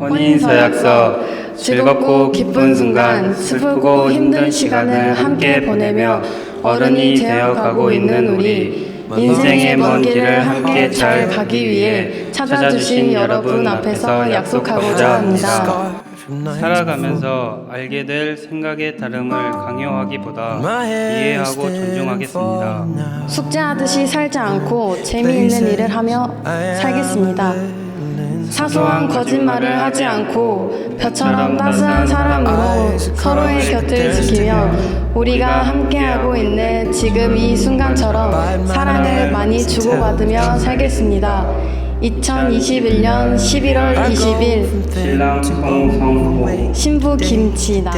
혼인서약서 즐겁고 기쁜 순간 슬프고 힘든 시간을 함께 보내며 어른이 되어가고 있는 우리 인생의 먼 길을 함께 잘 가기 위해 찾아주신 여러분 앞에서 약속하고자 합니다. 살아가면서 알게 될 생각의 다름을 강요하기보다 이해하고 존중하겠습니다. 숙제하듯이 살지 않고 재미있는 일을 하며 살겠습니다. 사소한 거짓말을 하지 않고 벼처럼 따스한 사랑으로 서로의 곁을 지키며 우리가 함께하고 있는 지금 이 순간처럼 사랑을 많이 주고받으며 살겠습니다. 2021년 11월 20일. 신랑 성성호 신부 김치나